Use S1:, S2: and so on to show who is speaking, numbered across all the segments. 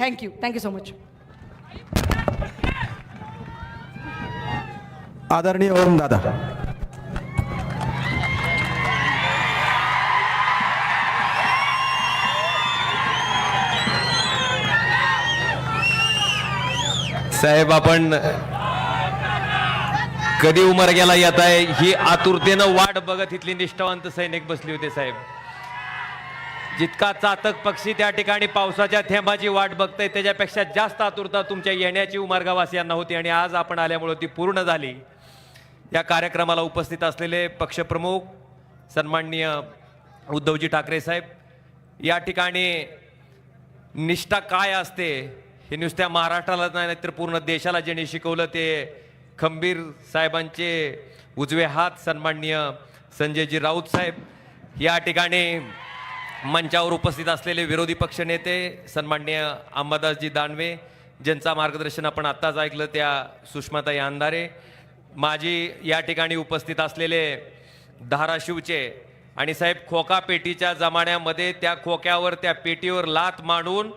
S1: Thank you thank you so much
S2: आदरणीय ओम दादा
S3: साहेब आपण कधी उमरग्याला येत आहे ही आतुरतेनं वाट बघत इथली निष्ठावंत सैनिक बसली होते साहेब. जितका चातक पक्षी त्या ठिकाणी पावसाच्या थेंबाची वाट बघतंय त्याच्यापेक्षा जास्त आतुरता तुमच्या येण्याची उमार्गावासियांना होती आणि आज आपण आल्यामुळे ती पूर्ण झाली. या कार्यक्रमाला उपस्थित असलेले पक्षप्रमुख सन्माननीय उद्धवजी ठाकरे साहेब या ठिकाणी निष्ठा काय असते हे नुसत्या महाराष्ट्राला नाही तर पूर्ण देशाला ज्यांनी शिकवलं ते खंबीर साहेबांचे उजवे हात सन्माननीय संजयजी राऊत साहेब या ठिकाणी मंचावर उपस्थित असलेले विरोधी पक्षनेते सन्माननीय अंबादासजी दानवे ज्यांचा मार्गदर्शन आपण आत्ताच ऐकलं त्या सुषमाताई अंधारे माझी या ठिकाणी उपस्थित असलेले धाराशिवचे आणि साहेब खोका पेटीच्या जमान्यामध्ये त्या खोक्यावर त्या पेटीवर लात मांडून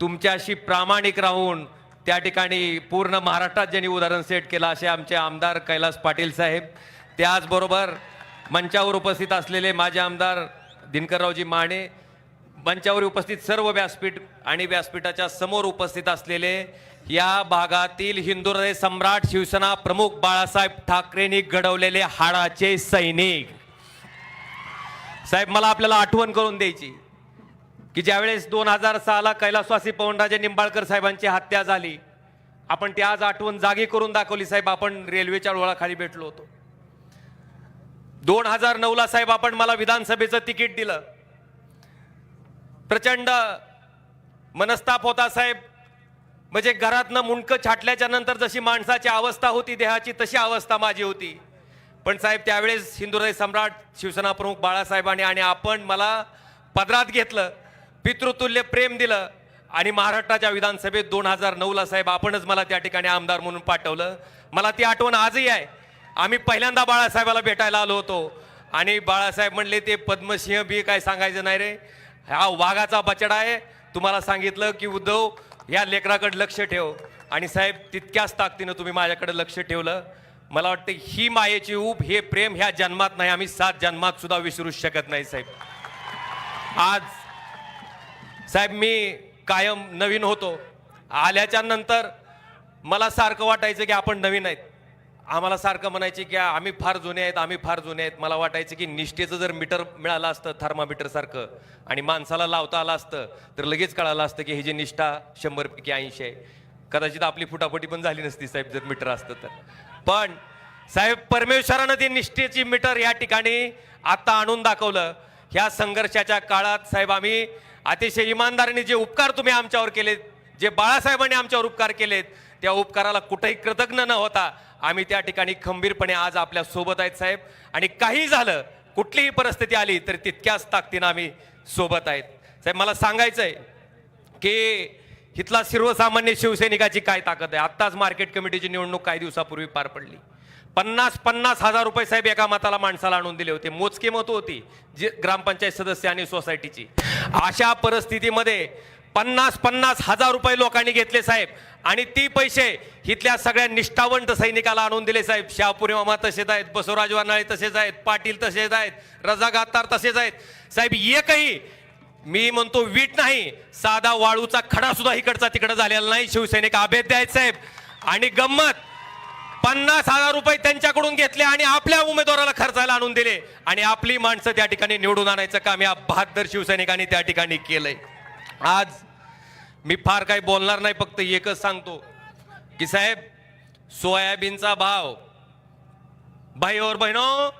S3: तुमच्याशी प्रामाणिक राहून त्या ठिकाणी पूर्ण महाराष्ट्रात ज्यांनी उदाहरण सेट केलं असे आमचे आमदार कैलास पाटील साहेब. त्याचबरोबर मंचावर उपस्थित असलेले माझे आमदार दिनकररावजी माने मंचावर उपस्थित सर्व व्यासपीठ आणि व्यासपीठाच्या समोर उपस्थित असलेले या भागातील हिंदू हृदय सम्राट शिवसेना प्रमुख बाळासाहेब ठाकरेंनी घडवलेले हाडाचे सैनिक. साहेब मला आपल्याला आठवण करून द्यायची की ज्यावेळेस दोन हजार सहाला कैलासवासी पवनराजे निंबाळकर साहेबांची हत्या झाली आपण ती आज आठवण जागी करून दाखवली साहेब आपण रेल्वेच्या डोळाखाली भेटलो होतो. दोन हजार नऊला साहेब आपण मला विधानसभेचं तिकीट दिलं. प्रचंड मनस्ताप होता साहेब. म्हणजे घरातनं मुंडकं छाटल्याच्या नंतर जशी माणसाची अवस्था होती देहाची तशी अवस्था माझी होती. पण साहेब त्यावेळेस हिंदुराय सम्राट शिवसेना प्रमुख बाळासाहेबांनी आणि आपण मला पदरात घेतलं पितृतुल्य प्रेम दिलं आणि महाराष्ट्राच्या विधानसभेत दोन हजार नऊला साहेब आपणच मला त्या ठिकाणी आमदार म्हणून पाठवलं. मला ती आठवण आजही आहे. आम्ही पहिल्यांदा बाळासाहेबाला भेटायला आलो होतो. आणि बाळासाहेब म्हणले ते पद्मसिंह बी काय सांगायचं नाही रे. हा वाघाचा बचडा आहे. तुम्हाला सांगितलं की उद्धव या लेकराकडे लक्ष ठेव. आणि साहेब तितक्याच ताकदीनं तुम्ही माझ्याकडे लक्ष ठेवलं. मला वाटतं ही मायेची ऊब हे प्रेम ह्या जन्मात नाही. आम्ही सात जन्मात सुद्धा विसरू शकत नाही साहेब. आज साहेब मी कायम नवीन होतो. आल्याच्यानंतर मला सारखं वाटायचं की आपण नवीन आहेत. आम्हाला सारखं म्हणायचे की आम्ही फार जुने आहेत आम्ही फार जुने आहेत. मला वाटायचं की निष्ठेचं जर मीटर मिळालं असतं थर्मामीटर सारखं आणि माणसाला लावता आलं असतं तर लगेच कळालं असतं की ही जी निष्ठा शंभरपैकी ऐंशी आहे. कदाचित आपली फुटाफुटी पण झाली नसती साहेब जर मीटर असतं तर. पण साहेब परमेश्वरानं ती निष्ठेची मीटर या ठिकाणी आता आणून दाखवलं. ह्या संघर्षाच्या काळात साहेब आम्ही अतिशय इमानदारीने जे उपकार तुम्ही आमच्यावर केलेत जे बाळासाहेबांनी आमच्यावर उपकार केलेत त्या उपकाराला कुठेही कृतज्ञ न होता आम्ही त्या ठिकाणी खंबीरपणे आज आपल्यासोबत आहेत साहेब. आणि काही झालं कुठलीही परिस्थिती आली तर तितक्याच ताकदीनं आम्ही सोबत आहेत. साहेब मला सांगायचं आहे की इथला सर्वसामान्य शिवसैनिकाची काय ताकद आहे? आत्ताच मार्केट कमिटीची निवडणूक काही दिवसापूर्वी पार पडली. पन्नास पन्नास हजार रुपये साहेब एका मताला माणसाला आणून दिले होते. मोजके मत होती जी ग्रामपंचायत सदस्य आणि सोसायटीची अशा परिस्थितीमध्ये पन्नास पन्नास हजार रुपये लोकांनी घेतले साहेब. आणि ती पैसे इथल्या सगळ्या निष्ठावंत सैनिकाला आणून दिले साहेब. शहापुरी मामा तसेच आहेत बसवराज वानाळे तसेच आहेत पाटील तसेच आहेत रजा गातार तसेच आहेत. साहेब एकही मी म्हणतो वीट नाही साधा वाळूचा खडा सुद्धा इकडचा तिकडं झालेला नाही. शिवसैनिक अभेद्य आहेत साहेब. आणि गंमत पन्नास हजार रुपये त्यांच्याकडून घेतले आणि आपल्या उमेदवाराला खर्चायला आणून दिले. आणि आपली माणसं त्या ठिकाणी निवडून आणायचं काम या बहादर शिवसैनिकांनी त्या ठिकाणी केलंय. आज मी फार काही बोलणार नाही फक्त एकच सांगतो की साहेब सोयाबीनचा भाव भाई और बहिणो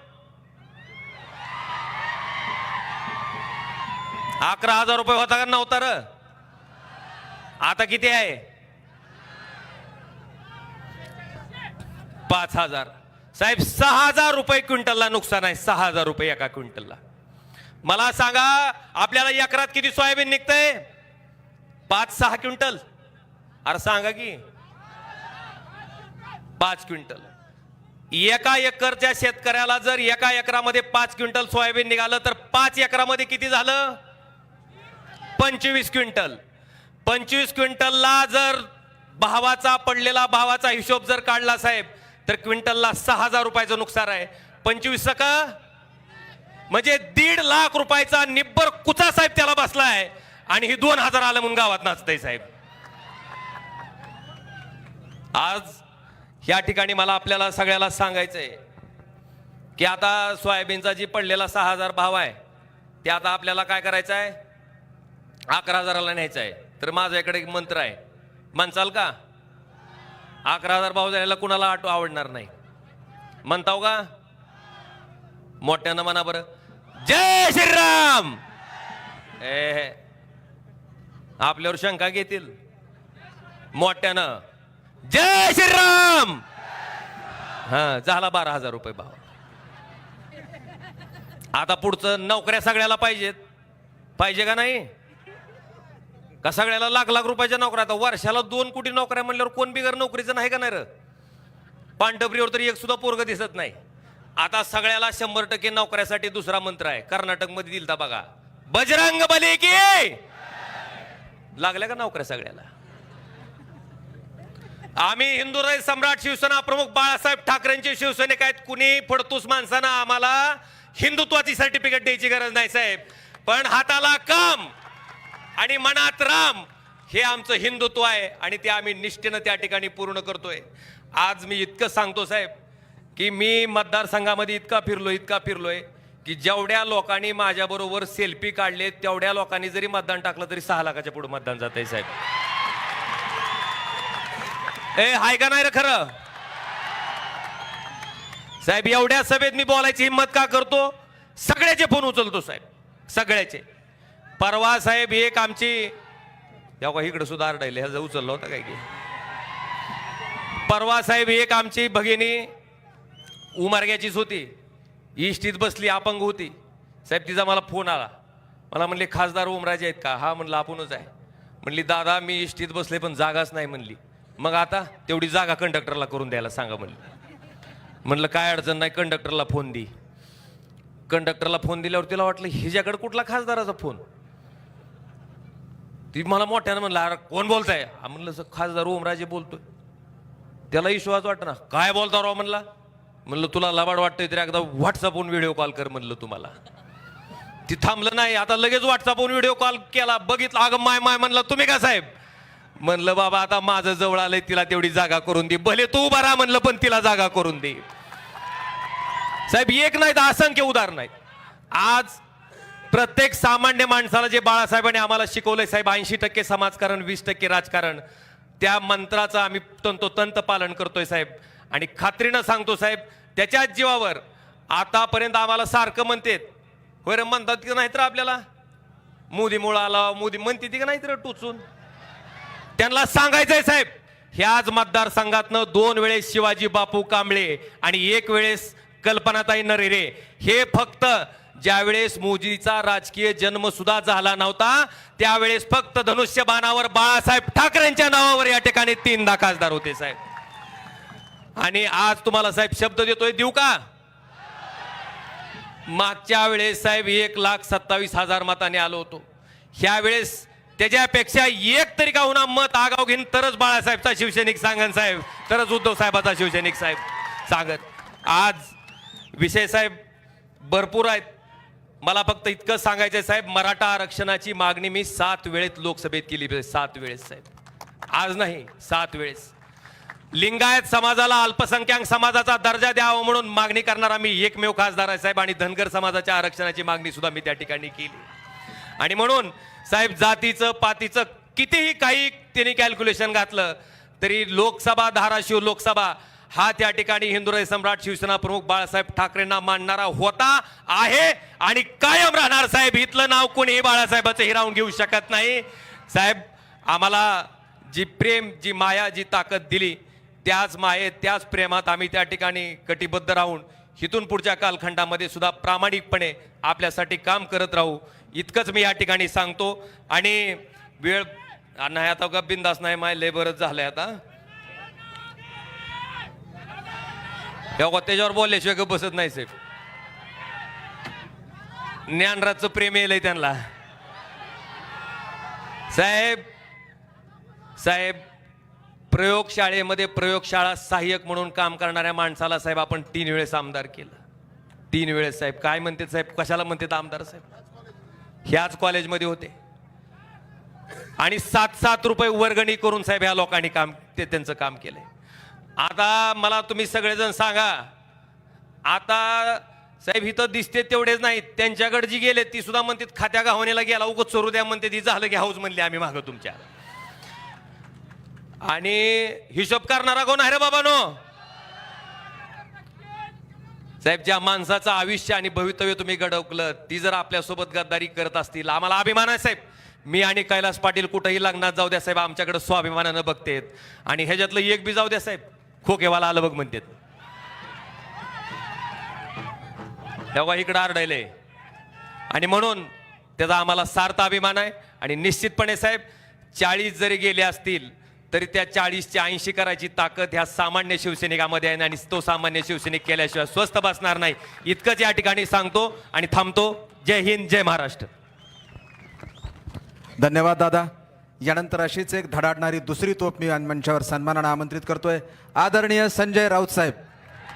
S3: अकरा हजार रुपये होता का नव्हता र? आता किती आहे? पाच हजार. साहेब सहा हजार रुपये क्विंटलला नुकसान आहे सहा हजार रुपये एका क्विंटलला. मला सांगा आपल्याला एकरात किती सोयाबीन निघतंय? पाच सहा क्विंटल. अरे सांगा की. पाच क्विंटल. एका एकरच्या शेतकऱ्याला जर एका एकरामध्ये पाच क्विंटल सोयाबीन निघालं तर पाच एकरामध्ये किती झालं? पंचवीस क्विंटल. पंचवीस क्विंटलला जर भावाचा पडलेला भावाचा हिशोब जर काढला साहेब तर क्विंटलला सहा हजार रुपयाचं नुकसान आहे. पंचवीस का म्हणजे दीड लाख रुपयाचा निब्बर कुचा साहेब त्याला बसला आहे आणि हे दोन हजार आलं म्हणून गावात नाचतंय साहेब. आज या ठिकाणी मला आपल्याला सगळ्याला सांगायचंय की आता सोयाबीनचा जी पडलेला सहा हजार भाव आहे ते आता आपल्याला काय करायचं आहे अकरा हजाराला न्यायचं आहे तर माझ्याकडे एक मंत्र आहे. म्हणचाल का? अकरा हजार भाव जायला कुणाला आटो आवडणार नाही? म्हणताव का? मोठ्यानं म्हणा बरं. जय श्रीराम! ए हे. आपल्यावर शंका घेतील. मोठ्यानं. जय श्रीराम! हा झाला बारा हजार रुपये भाव. आता पुढचं नोकऱ्या सगळ्याला पाहिजेत. पाहिजे का नाही? का सगळ्याला लाख लाख रुपयाच्या नोकऱ्या? आता वर्षाला दोन कोटी नोकऱ्या म्हणल्यावर कोण बिगर नोकरीचं नाही का नाही र? पांढरीवर तरी एक सुद्धा पोरग दिसत नाही. आता सगळ्याला शंभर टक्के नोकऱ्यासाठी दुसरा मंत्र आहे. कर्नाटकमध्ये दिलता बघा. बजरंग बली की! लागल्या का नोकऱ्या सगळ्याला? आम्ही हिंदुराय सम्राट शिवसेना प्रमुख बाळासाहेब ठाकरेंचे शिवसैनिक आहेत. कुणी फडतूस माणसानं आम्हाला हिंदुत्वाची सर्टिफिकेट द्यायची गरज नाही साहेब. पण हाताला काम आणि मनात राम हे आमचं हिंदुत्व आहे आणि ते आम्ही निष्ठेनं त्या ठिकाणी पूर्ण करतोय. आज मी इतकं सांगतो साहेब की मी मतदारसंघामध्ये इतका फिरलोय इतका फिरलोय. की जेवढ्या लोकांनी माझ्याबरोबर सेल्फी काढले तेवढ्या लोकांनी जरी मतदान टाकलं तरी सहा लाखाच्या पुढे मतदान जात आहे साहेब. ए हाय का नाही रे खरं? साहेब एवढ्या सभेत मी बोलायची हिंमत का करतो? सगळ्याचे फोन उचलतो साहेब. सगळ्याचे. परवा साहेब एक आमची इकडे सुद्धा आरडायले ह्याचं उचललं होतं काय की? परवा साहेब एक आमची भगिनी उमार्ग्याचीच होती. इष्टीत बसली अपंग होती. साहेब तिचा मला फोन आला. मला म्हणले खासदार ओमराजे आहेत का? हा म्हणलं आपणच आहे. म्हणली दादा मी इष्टीत बसले पण जागाच नाही म्हणली. मग आता तेवढी जागा कंडक्टरला करून द्यायला सांगा म्हणली. म्हणलं काय अडचण नाही कंडक्टरला फोन दी. कंडक्टरला फोन दिल्यावर तिला वाटलं हिच्याकडे कुठला खासदाराचा फोन ती मला मोठ्यानं म्हणलं अरे कोण बोलताय? हा म्हणलं खासदार ओमराजे बोलतोय. त्याला विश्वास वाटना. काय बोलता राव? म्हणला. म्हणलं तुला लबाड वाटतंय तरी एकदा व्हॉट्सअपवरून व्हिडिओ कॉल कर म्हणलं तुम्हाला. ती थांबलं नाही आता लगेच व्हॉट्सअपवरून व्हिडिओ कॉल केला बघितलं अगं माय माय म्हणलं तुम्ही का साहेब? म्हणलं बाबा आता माझं जवळ आलंय तिला तेवढी जागा करून दे. भले तू उभा राहा म्हणलं पण तिला जागा करून दे. साहेब एक नाही तर असंख्य उदाहरण आहेत. आज प्रत्येक सामान्य माणसाला जे बाळासाहेबांनी आम्हाला शिकवलंय साहेब ऐंशी टक्के समाजकारण वीस टक्के राजकारण त्या मंत्राचं आम्ही तंतोतंत पालन करतोय साहेब. आणि खात्रीनं सांगतो साहेब त्याच्याच जीवावर आतापर्यंत आम्हाला सारखं म्हणतेत होय रे म्हणतात की नाही तर आपल्याला? मोदी मुळा आला मोदी म्हणते ती का नाही तर टुचून. त्यांना सांगायचंय साहेब ह्याच मतदारसंघातनं दोन वेळेस शिवाजी बापू कांबळे आणि एक वेळेस कल्पनाताई नरेरे. हे फक्त ज्यावेळेस मोदीचा राजकीय जन्म सुद्धा झाला नव्हता त्यावेळेस फक्त धनुष्यबाणावर बाळासाहेब ठाकरेंच्या नावावर या ठिकाणी तीनदा खासदार होते साहेब. आणि आज तुम्हाला साहेब शब्द देतोय देऊ का? मागच्या वेळेस साहेब एक लाख सत्तावीस हजार मताने आलो होतो. ह्या वेळेस त्याच्यापेक्षा एक तरी का होणार मत आगाव घेईन तरच बाळासाहेबचा शिवसैनिक सांगन साहेब तरच उद्धव साहेबाचा शिवसैनिक साहेब सांगत आज विषय साहेब भरपूर आहेत. मला फक्त इतकं सांगायचं साहेब मराठा आरक्षणाची मागणी मी सात वेळेत लोकसभेत केली सात वेळेस साहेब. आज नाही सात वेळेस. लिंगायत समाजाला अल्पसंख्याक समाजाचा दर्जा द्यावा म्हणून मागणी करणारा मी एकमेव खासदार आहे साहेब आणि धनगर समाजाच्या आरक्षणाची मागणी सुद्धा मी त्या ठिकाणी केली. आणि म्हणून साहेब जातीचं पातीचं कितीही काही त्यांनी कॅल्क्युलेशन घातलं तरी लोकसभा धाराशिव लोकसभा हा त्या ठिकाणी हिंदुराय सम्राट शिवसेना प्रमुख बाळासाहेब ठाकरेंना मानणारा होता आहे आणि कायम राहणार साहेब. इथलं नाव कोणीही बाळासाहेबाचं हिरावून घेऊ शकत नाही. साहेब आम्हाला जी प्रेम जी माया जी ताकद दिली त्याच मायेत त्याच प्रेमात आम्ही त्या ठिकाणी कटिबद्ध राहून इथून पुढच्या कालखंडामध्ये सुद्धा प्रामाणिकपणे आपल्यासाठी काम करत राहू इतकंच मी या ठिकाणी सांगतो. आणि वेळ नाही आता का बिंदास नाही माय लय बरंच झालंय आता. तेव्हा त्याच्यावर बोलल्याशिवाय बसत नाही साहेब. ज्ञानराजचं प्रेम येईल त्यांना. साहेब साहेब प्रयोगशाळेमध्ये प्रयोगशाळा सहाय्यक म्हणून काम करणाऱ्या माणसाला साहेब आपण तीन वेळेस आमदार केलं. तीन वेळेस साहेब. काय म्हणते साहेब? कशाला म्हणते आमदार साहेब? ह्याच कॉलेजमध्ये होते. आणि सात सात रुपये वर्गणी करून साहेब ह्या लोकांनी काम ते त्यांचं काम केलंय. आता मला तुम्ही सगळेजण सांगा. आता साहेब इथं दिसते तेवढेच नाहीत. त्यांच्याकडे जी गेले ती सुद्धा म्हणतात खात्या गावण्याला गेला उगत चोरू द्या म्हणते ती झालं की हाऊस म्हणले आम्ही मागं तुमच्या. आणि हिशोब करणारा कोण आहे रे बाबानो? साहेब ज्या माणसाचं आयुष्य आणि भवितव्य तुम्ही घडवलं ती जर आपल्यासोबत गद्दारी करत असतील आम्हाला अभिमान आहे साहेब. मी आणि कैलास पाटील कुठंही लग्नात जाऊ द्या साहेब आमच्याकडे स्वाभिमानानं बघतेत. आणि ह्याच्यातलं एक बी जाऊ द्या साहेब खोकेवाला आलं बघ म्हणतात. तेव्हा इकडं आरडायले आणि म्हणून त्याचा आम्हाला सार्थ अभिमान आहे. आणि निश्चितपणे साहेब चाळीस जरी गेले असतील तरी त्या चाळीसच्या ऐंशी करायची ताकद ह्या सामान्य शिवसैनिकामध्ये आहे आणि तो सामान्य शिवसैनिक केल्याशिवाय स्वस्त बसणार नाही. इतकंच या ठिकाणी सांगतो आणि थांबतो. जय हिंद जय महाराष्ट्र.
S1: धन्यवाद दादा. यानंतर अशीच एक धडाडणारी दुसरी तोप मी मंचावर सन्मानानं आमंत्रित करतोय. आदरणीय संजय राऊत साहेब